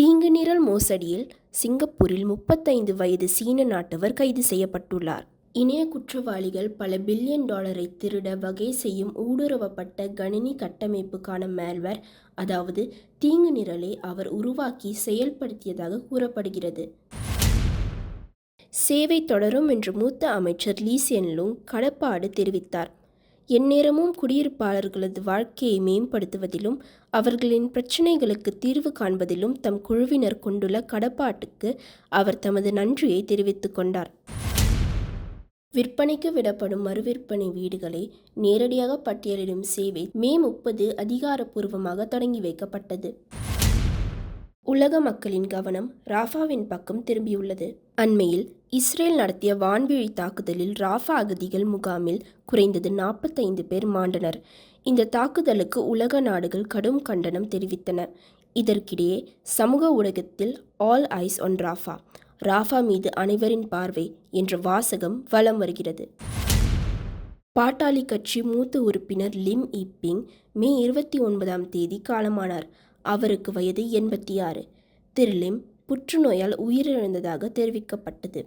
தீங்கு நிரல் மோசடியில் சிங்கப்பூரில் முப்பத்தைந்து வயது சீன நாட்டவர் கைது செய்யப்பட்டுள்ளார். இணைய குற்றவாளிகள் பல பில்லியன் டாலரை திருட வகை செய்யும் ஊடுருவப்பட்ட கணினி கட்டமைப்புக்கான மேல்வர் அதாவது தீங்கு நிரலை அவர் உருவாக்கி செயல்படுத்தியதாக கூறப்படுகிறது. சேவை தொடரும் என்று மூத்த அமைச்சர் லீ லூங் கடப்பாடு தெரிவித்தார். எந்நேரமும் குடியிருப்பாளர்களது வாழ்க்கையை மேம்படுத்துவதிலும் அவர்களின் பிரச்சினைகளுக்கு தீர்வு காண்பதிலும் தம் குழுவினர் கொண்டுள்ள கடப்பாட்டுக்கு அவர் தமது நன்றியை தெரிவித்துக் கொண்டார். விற்பனைக்கு விடப்படும் மறுவிற்பனை வீடுகளை நேரடியாக பட்டியலிடும் சேவை மே முப்பது அதிகாரப்பூர்வமாக தொடங்கி வைக்கப்பட்டது. உலக மக்களின் கவனம் ராஃபாவின் பக்கம் திரும்பியுள்ளது. அண்மையில் இஸ்ரேல் நடத்திய வான்வெளி தாக்குதலில் ராஃபா அகதிகள் முகாமில் குறைந்தது நாற்பத்தைந்து பேர் மாண்டனர். இந்த தாக்குதலுக்கு உலக நாடுகள் கடும் கண்டனம் தெரிவித்தன. இதற்கிடையே சமூக ஊடகத்தில் all eyes on Rafah Rafah மீது அனைவரின் பார்வை என்ற வாசகம் வலம் வருகிறது. பாட்டாளி கட்சி மூத்த உறுப்பினர் லிம் இப்பிங் மே இருபத்தி ஒன்பதாம் தேதி காலமானார். அவருக்கு வயது எண்பத்தி ஆறு. திரு லிம் புற்றுநோயால் உயிரிழந்ததாக தெரிவிக்கப்பட்டது.